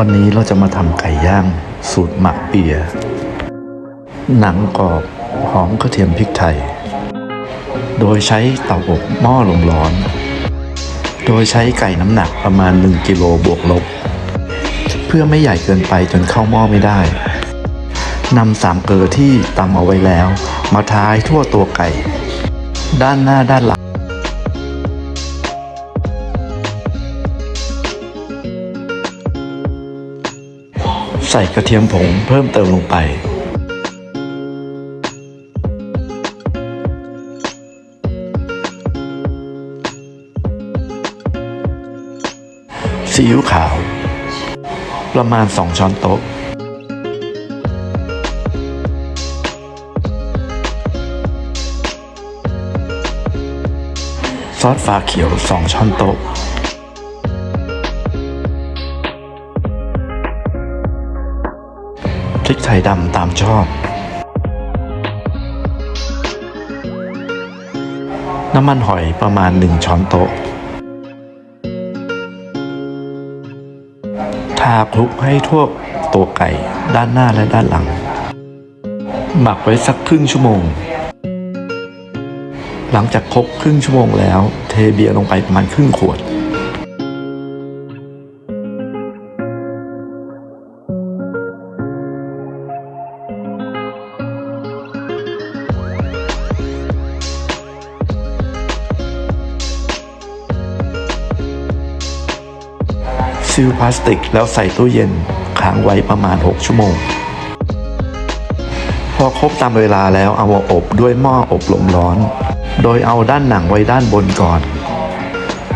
วันนี้เราจะมาทำไก่ย่าง สูตรหมักเปีย หนังกรอบหอมกระเทียมพริกไทย โดยใช้เตาอบหม้อลมร้อน โดยใช้ไก่น้ำหนักประมาณ 1 กิโลบวกลบ เพื่อไม่ใหญ่เกินไปจนเข้าหม้อไม่ได้นำสามเกลือที่ตำเอาไว้แล้ว มาทาให้ทั่วตัวไก่ ด้านหน้าด้านหลัง ใส่กระเทียมผงเพิ่มเติมลงไป ซีอิ๊วขาว ประมาณ 2 ช้อนโต๊ะซอสฟ้าเขียว 2 ช้อนโต๊ะ พริกไทยดำตามชอบ น้ำมันหอยประมาณ 1 ช้อนโต๊ะ ทาคลุกให้ทั่วตัวไก่ด้านหน้าและด้านหลัง หมักไว้สักครึ่งชั่วโมง หลังจากครบครึ่งชั่วโมงแล้ว เทเบียร์ลงไปประมาณครึ่งขวด ซิลพลาสติก แล้วใส่ตู้เย็นค้างไว้ประมาณ 6 ชั่วโมง พอครบตามเวลาแล้วเอามาอบด้วยหม้ออบลมร้อน โดยเอาด้านหนังไว้ด้านบนก่อน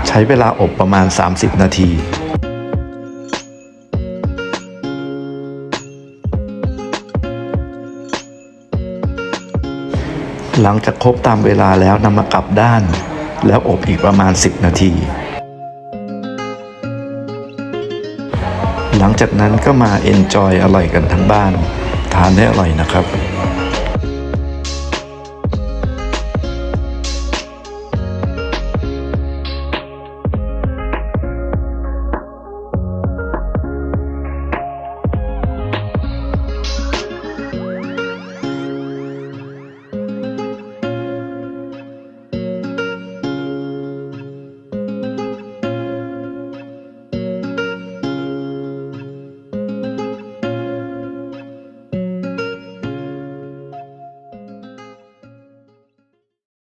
ใช้เวลาอบประมาณ 30 นาทีหลังจากครบตามเวลาแล้วนำมากลับด้าน แล้วอบอีกประมาณ 10 นาที หลังจากนั้นก็มาเอนจอยอร่อยกันทั้งบ้าน ทานได้อร่อยนะครับ